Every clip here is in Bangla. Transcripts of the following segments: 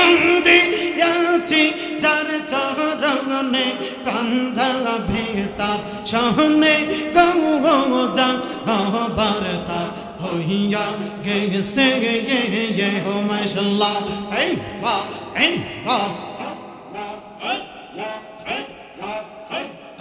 মন্দি আছি যার চরণে কান্ধা ভেতা, সহনে গৌ যা হইয়া গেছে গে গে হো মাশাল্লাহ। এই বা এই বা।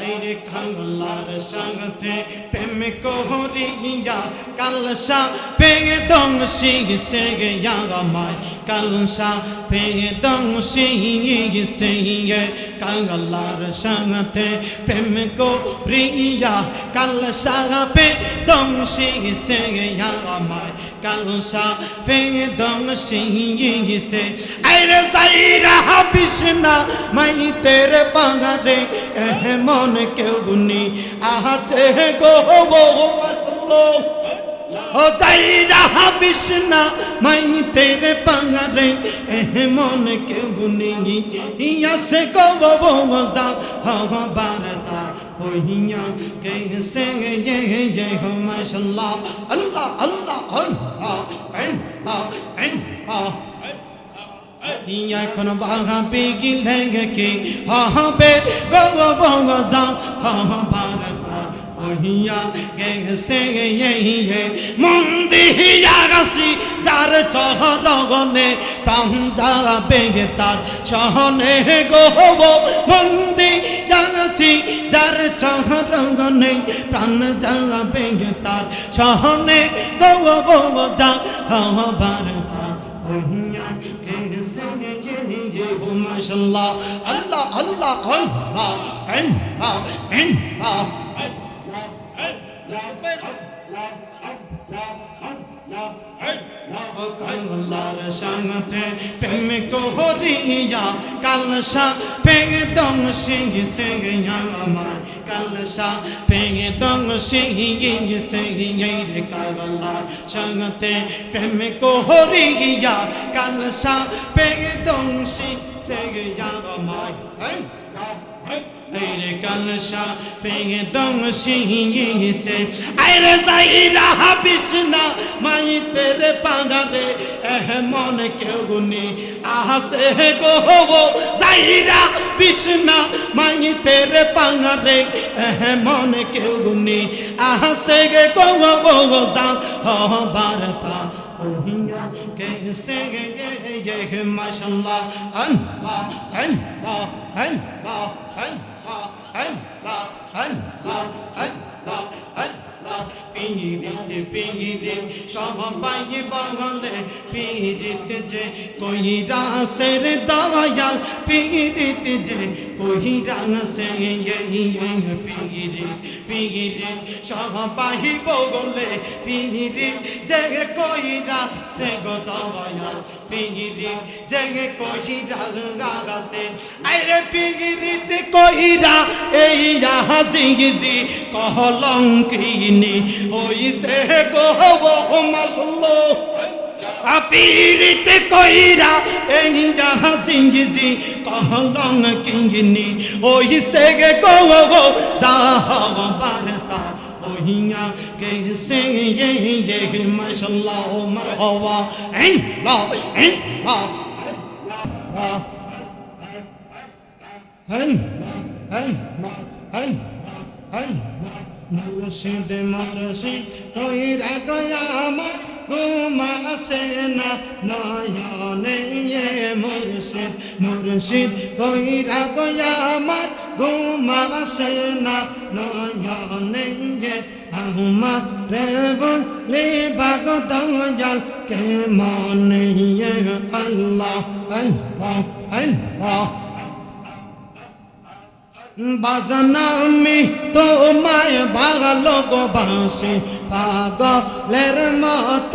আইরে কাঙ্গলার সঙ্গতে প্রেম কোহরিয়া কালসা পেগে দং 西西个呀个麦，卡伦沙佩当西耶西耶，卡个拉尔上个特，佩米古里呀，卡拉沙个佩当西西个呀个麦，卡伦沙佩当西耶西，哎嘞塞拉哈比什那，麦特勒巴个勒，哎莫呢叫古尼，啊哈切个个个马什罗。ও যাই রাহা বিষ্ণা মাইন তেরে পাঙারে এহে মন কেউ গুনিগি ইয়া সে কব বগজা হওয়া বারতা ওহিয়া কেসে ইয়ে ইয়ে হো, মাশাল্লাহ। আল্লাহ আল্লাহ আল্লাহ আল্লাহ আল্লাহ। এখন বাঘা পেগি লেগে কে হবে গো বগজা হওয়া বারতা আহিয়া গেছে এই হে মন্দিয়া গাছি তার চহরগনে প্রাণ যাবে তার সহনে গোব মন্দি যাচ্ছি যার চহরগনে প্রাণ যাবে তার সহনে গোব যা হবার আহিয়া গেছে মাশাল্লাহ আল্লাহ আল্লাহ আল্লাহ আল্লাহ আল্লাহ কাঙ্গলার সঙ্গতে প্রেম কোহরিয়া কালসা পেগ দং সিং সিং আমার কালসা পেগ দং সিং সিং রে কাঙ্গলার সঙ্গতে প্রেম কোহরিয়া কালসা পেগ দং সিং sege yaga mai hey Dere kalsha peng dong shingi se Aire saira habishna mai tere pagade eh mon ke guni ahase go saira bishna mai tere pagade eh mon ke guni ahase go go go za ho barata कैसे ये ये ये माशाल्लाह अल्लाह अल्लाह अल्लाह अल्लाह अल्लाह अल्लाह পীড়িত পীড়িত সবাই বাঙালে পীড়িত যে কই রাসের দয়াল, পীড়িত যে কই রাসে পীড়িত পীড়িত সবাই বগলে পীড়িত যে কই রাসে গো দয়াল, পীড়িত যে কই রাসে আরে পীড়িত কইরা, এই হাসিজি কহলঙ্কিনী ওই সে গো মাসলো আপীড়িত কইরা এই যাহা সিংজি কহলং কিঙ্গিনী। ওই সে গে গো গো সাহব বারতা ওহিয়া কে সে ये ये মাশাআল্লাহ মারহাবা। এই লা এই লা। হেন হেন হেন হেন মুর্শিদ মুর্শিদ কইরা গয়া আমার ঘুমাসে না, নয়নে মুর্শিদ মুর্শিদ কইরা গয়া আমার ঘুমাসে না, নয়নে আমার রে বাগ দয়াল কে মনে আল্লাহ আল্লাহ আল্লাহ। বাজনামি তোমায় ভালো গো বাসি। পাগলের মত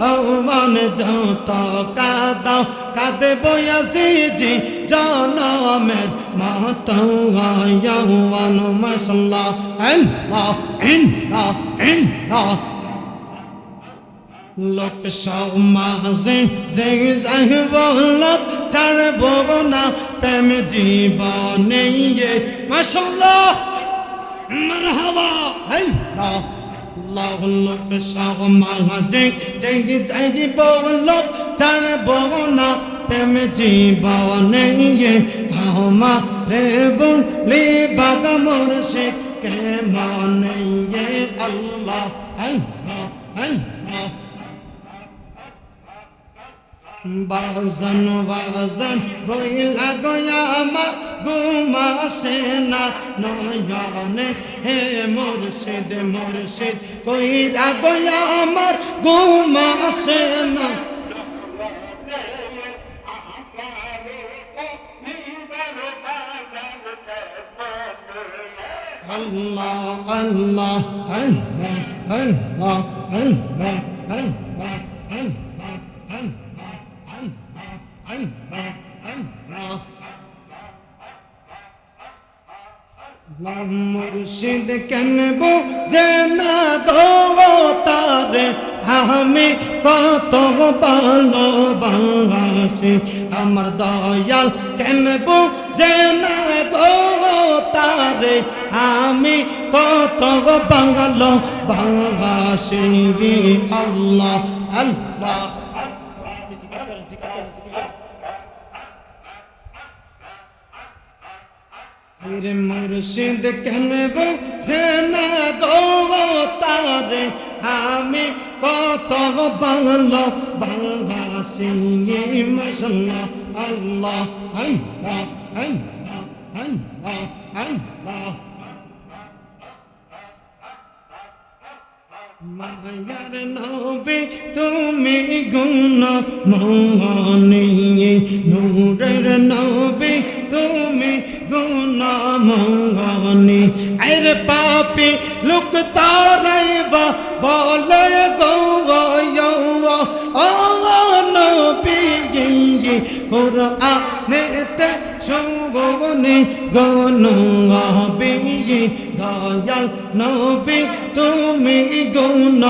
ভগবান যত কাদাও। কাঁদে বয়াসি জি জনমের মত মশলা আল্লাহ আল্লাহ লোক সব মাঝে যে যাইব লোক ছাড়ব না প্রেম জীবনে মাসাল্লাহ মারহাবা হাই না আল্লাহ লোক সব মাঝে যে যাইব লোক ছাড়ব না প্রেম জীবনে হামা রে বলি বাগ মোর সে কে মনে আল্লাহ আল্লাহ আল্লাহ বাজন বাজন বইলা গয়া আমার গুমা সেনা নয়নে হে মুর্শিদ মুর্শিদ কইরা গয়া আমার গুমা সেনা। Allah, Allah, Allah, Allah, Allah, Allah, মুর্শিদ কেন বোঝে না দো তারে? আমি কত ভালোবাসি। আমার দয়াল কেন বোঝে না গো তারে? আমি কত ভালোবাসি আল্লাহ আল্লাহ। পীর মুর্শিদ কেন সেনা দৌ তারে আমি কত বাংলো বাংলাসি মশলা আল্লাহ হাই হাই হাই হাই মায়ার নবে তুমি গুণ মোহনী নূরের নবে তুমি গুণামঙ্গনি আর পাপি লোক তারাইবা বলে গৌয়া নবী কোরআনেতে সঙ্গনে গনবি দয়াল নবী তুমি গুণ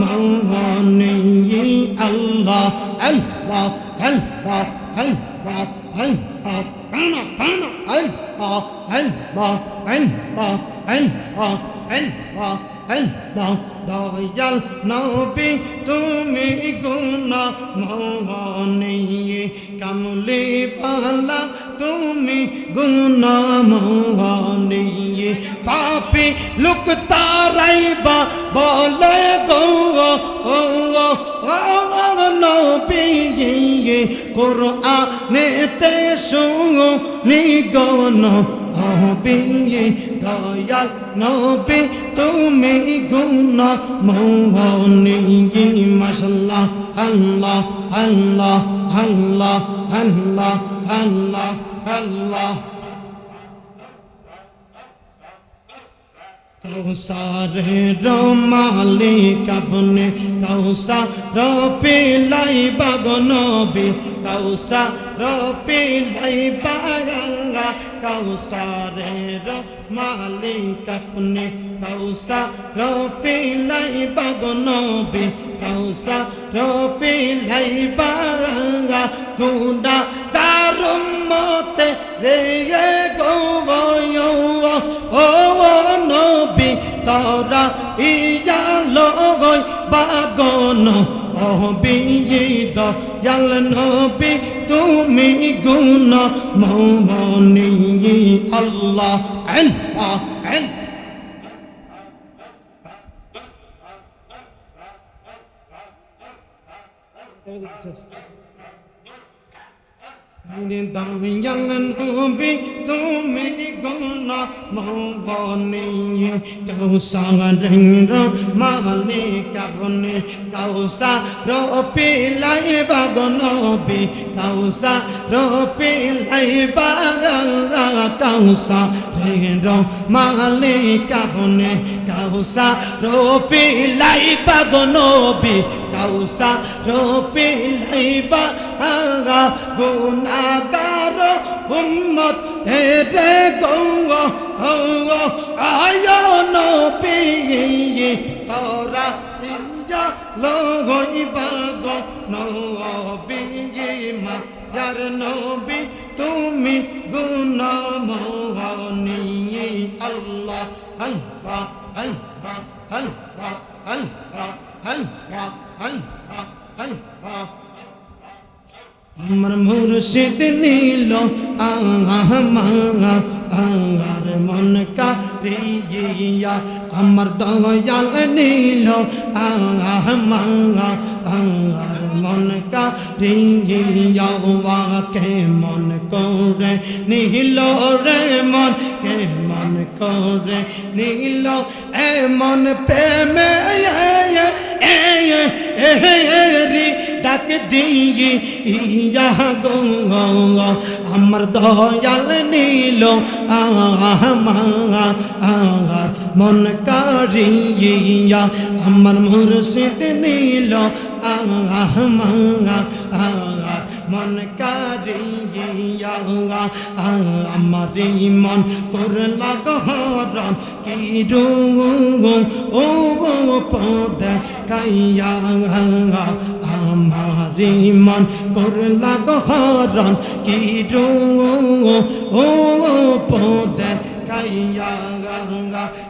মঙ্গনি আল্লাহ আল্লাহ Banner, Banner, ein, ba, ein, ba, ein, ba, ein, ba, ein, ba, ein, ba, Dayal নবী তুমি গুণা মোহনিয়ে কামলি পালা তুমি গুণা মোহনিয়ে পাপি লুক তারাইবা বলে গো ও ও নবী কোরআনেতে শুনি গণ হবিয়ে দয়াল নবী, তুমি গুণ মোহনী মাসাল্লাহ আল্লাহ আল্লাহ আল্লাহ আল্লাহ আল্লাহ আল্লাহ। কাউসারে রমালি কাবনে কাউসা রপিলাই বাগনবি কাউসা রপিলাই বাগঙ্গা কাউসারে রমালি কাবনে কাউসা রপিলাই বাগনবি কাউসা রপিলাই বাগঙ্গা গুনা মতে রে গো ও নবী, তরা ইয়া লগই বাগন অবিদ ইয়াল নবী, তুমি গুণ। মৌমনি আল্লাহ। আল্লাহ আল্লাহ দামি জালেন হবে তুমি গোনা মহবনে কৌসা রঙ্গ মালে কাবনে কৌসা রোপে লাই বাগনবে কৌসা রোপে লাই বাগা কৌসা রঙ্গ মালে কাবনে কৌসা রোপে লাই বাগনবে কৌসা রোপে লাই বাগা গুনাগার উম্মত হে রে গৌ আয় নবী, তোরা ইয়া লগই বাগ নবী মা যার নবী, তুমি গুণ মোহনী আল্লাহ আল্লাহ আল্লাহ আল্লাহ আল্লাহ আল্লাহ আল্লাহ আল্লাহ। আমার মুর্শিদ নীল আমার মন কারিয়া আমার দয়াল নীল আমার মন কারিয়া কে মন করে নীল রে মন কে মন করে নীল এ মন প্রেমে রি ডাক দিয়ে ইয়া গো আমার দয়াল নীল আমার মন কারিয়া আমার মুর্শিদ নীল আমার মন কারিয়া আমার মন করলা গহরণ কি রু ও পদ কাইয়া মন করলা গহরণ কি রু ও পদ কাইয়া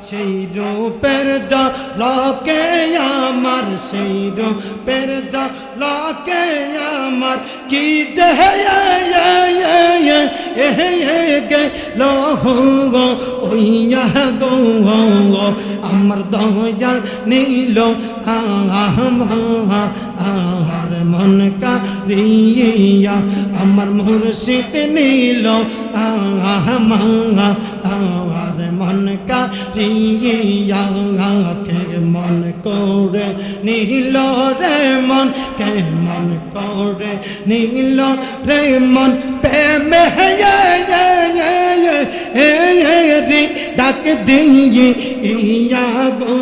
সেই রূপের লকে আমার, সেই রূপের লকে আমার। কি যে গে গো, ওইয়া গো আমার দয়াল নীল আমার মন কারিয়া আমার মুর্শিদ নীল আমার মন কারিয়া কে মন করে নীল রে মন, কে মন করে নীল রে মন? প্রেমে রে ডাক দিয়ে ইয়া গো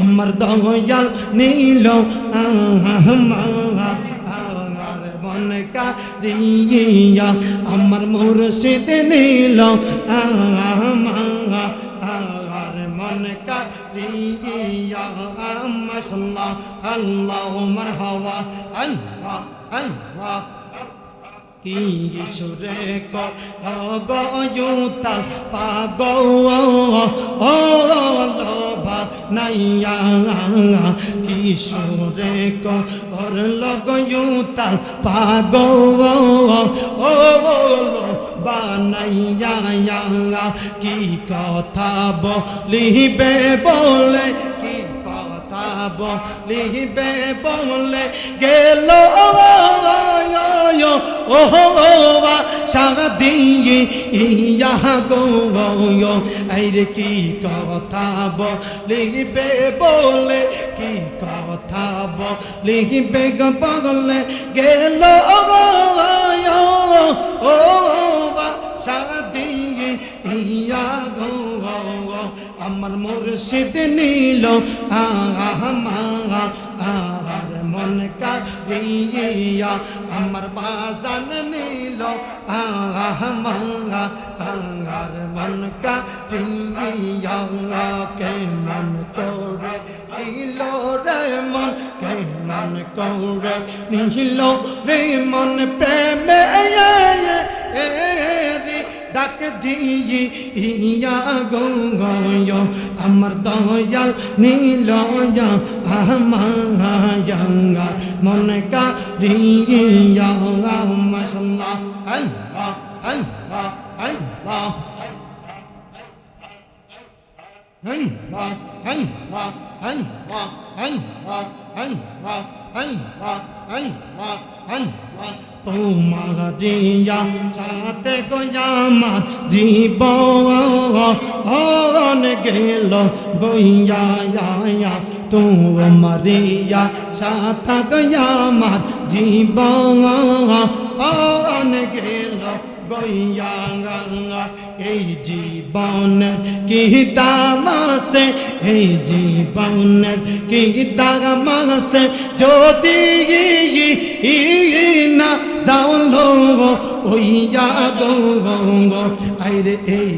আমার দয়াল নীল মন কারিয়া আমার মুর্শিদ নীল আমার মন কারিয়া মাশাল্লাহ আল্লাহ মারহাবা আল্লাহ আল্লাহ সুরে গয়ুতাল পাগ ও নাইয়া কিশোরে কর লগয়ুতা পাগ ও বানাইয়া কি কথা বলিবে বলে বলিবে, বলে গেল ও সাদিয়ে ইয়া গো আইরে কি কথা বলিবে, বলে কি কথা বলিবে বলে গেল ও সাদিয়ে ইয়া গো আমার মুর্শিদ নীল আমার মন কারিয়া। আমার বাজান নীল আমার মন কারিয়া। কে মন করে নীল রে মন, কে মন করে নীল রে মন, প্রেমে রে ডাক দিয়ে ইয়া গো আমার দয়াল নীল আমার মন কারিয়া মাশাল্লাহ আল্লাহ আল্লাহ আল্লাহ আল্লাহ আল্লাহ আল্লাহ আল্লাহ আল্লাহ আল্লাহ আল্লাহ আল্লাহ তোমার রিয়া সাথে গোয়ামা জীব অন গেল গোয়া তোমারিয়া তোমার রিয়া সাথে গোয়ামা জীব অন গেল গইয়া এই জীবন কি দামাসে এই জীবন কি দামাসে যদি না যাও লো ওইয়া গো আইরে এই